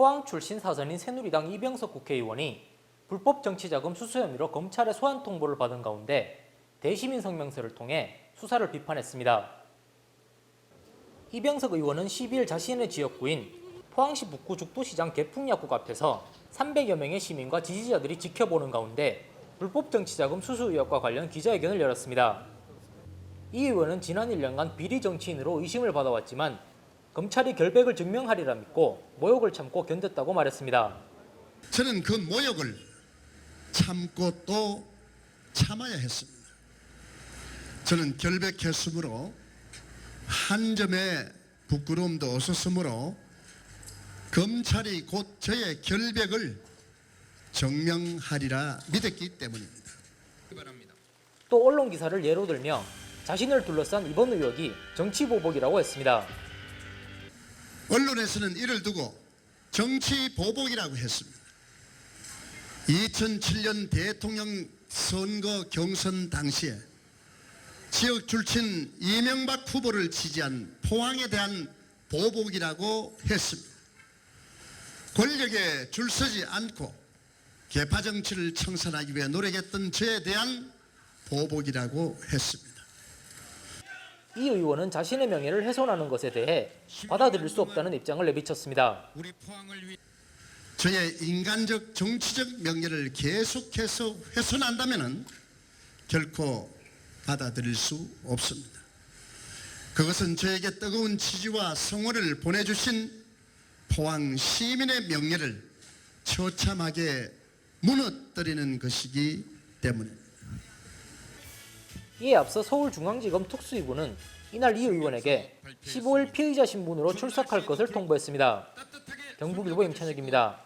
포항 출신 사선인 새누리당 이병석 국회의원이 불법 정치자금 수수 혐의로 검찰의 소환 통보를 받은 가운데 대시민 성명서를 통해 수사를 비판했습니다. 이병석 의원은 12일 자신의 지역구인 포항시 북구 죽도시장 개풍약국 앞에서 300여 명의 시민과 지지자들이 지켜보는 가운데 불법 정치자금 수수 의혹과 관련 기자회견을 열었습니다. 이 의원은 지난 1년간 비리 정치인으로 의심을 받아왔지만 검찰이 결백을 증명하리라 믿고 모욕을 참고 견뎠다고 말했습니다. 저는 그 모욕을 참고 또 참아야 했습니다. 저는 결백했으므로 한 점의 부끄러움도 없었으므로 검찰이 곧 저의 결백을 증명하리라 믿었기 때문입니다. 또 언론 기사를 예로 들며 자신을 둘러싼 이번 의혹이 정치 보복이라고 했습니다. 언론에서는 이를 두고 정치 보복이라고 했습니다. 2007년 대통령 선거 경선 당시에 지역 출신 이명박 후보를 지지한 포항에 대한 보복이라고 했습니다. 권력에 줄서지 않고 개파 정치를 청산하기 위해 노력했던 저에 대한 보복이라고 했습니다. 이 의원은 자신의 명예를 훼손하는 것에 대해 받아들일 수 없다는 입장을 내비쳤습니다. 저의 인간적 정치적 명예를 계속해서 훼손한다면 결코 받아들일 수 없습니다. 그것은 저에게 뜨거운 지지와 성원을 보내주신 포항 시민의 명예를 처참하게 무너뜨리는 것이기 때문입니다. 이에 앞서 서울중앙지검 특수위부는 이날 이 의원에게 15일 피의자 신분으로 출석할 것을 통보했습니다. 경북일보 임찬혁입니다.